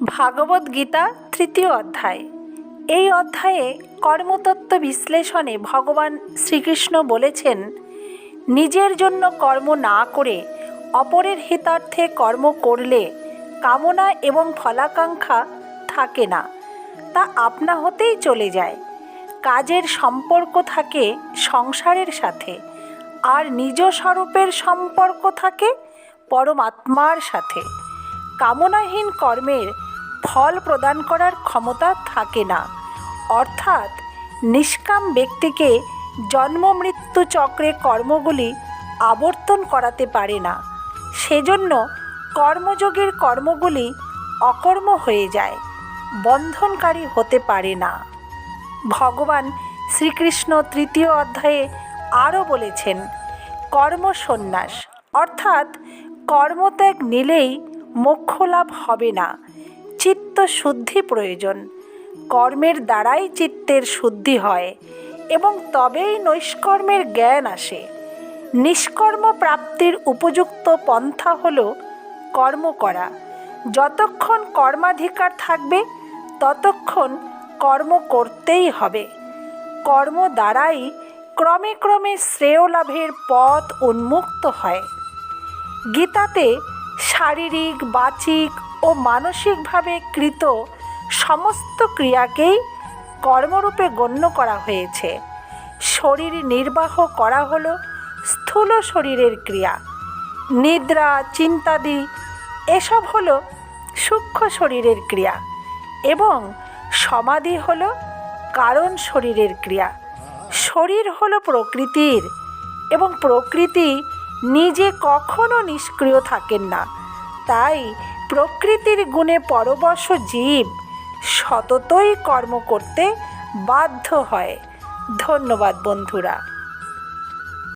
ভাগবত গীতা তৃতীয় অধ্যায়। এই অধ্যায়ে কর্মতত্ত্ব বিশ্লেষণে ভগবান শ্রীকৃষ্ণ বলেছেন, নিজের জন্য কর্ম না করে অপরের হিতার্থে কর্ম করলে কামনা এবং ফলাকাঙ্ক্ষা থাকে না, তা আপনা হতেই চলে যায়। কাজের সম্পর্ক থাকে সংসারের সাথে, আর নিজ স্বরূপের সম্পর্ক থাকে পরমাত্মার সাথে। কামনাহীন কর্মের ফল প্রদান করার ক্ষমতা থাকে না। অর্থাৎ নিষ্কাম ব্যক্তিকে জন্ম মৃত্যু চক্রে কর্মগুলি আবর্তন করাতে পারে না। সেজন্য কর্মযোগের কর্মগুলি অকর্ম হয়ে যায়, বন্ধনকারী হতে পারে না। ভগবান শ্রীকৃষ্ণ তৃতীয় অধ্যায়ে আরও বলেছেন কর্মসন্ন্যাস অর্থাৎ কর্মত্যাগ নিলেই মোক্ষ লাভ হবে না। চিত্ত শুদ্ধি প্রয়োজন। কর্মের দ্বারাই চিত্তের শুদ্ধি হয় এবং তবেই নৈষ্কর্মের জ্ঞান আসে। নিষ্কর্ম প্রাপ্তির উপযুক্ত পন্থা হল কর্ম করা। যতক্ষণ কর্মাধিকার থাকবে, ততক্ষণ কর্ম করতেই হবে। কর্ম দ্বারাই ক্রমে ক্রমে শ্রেয় লাভের পথ উন্মুক্ত হয়। গীতাতে শারীরিক, বাচিক ও মানসিকভাবে কৃত, সমস্ত ক্রিয়াকেই কর্মরূপে গণ্য করা হয়েছে। শরীর নির্বাহ করা হলো স্থূল শরীরের ক্রিয়া। নিদ্রা, চিন্তাদি, এসব হলো সূক্ষ্ম শরীরের ক্রিয়া এবং সমাধি হলো কারণ শরীরের ক্রিয়া। শরীর হলো প্রকৃতির এবং প্রকৃতি নিজে কখনো নিষ্ক্রিয় থাকেন না। তাই প্রকৃতির গুণে পরবশ জীব সততই কর্ম করতে বাধ্য হয়। ধন্যবাদ বন্ধুরা।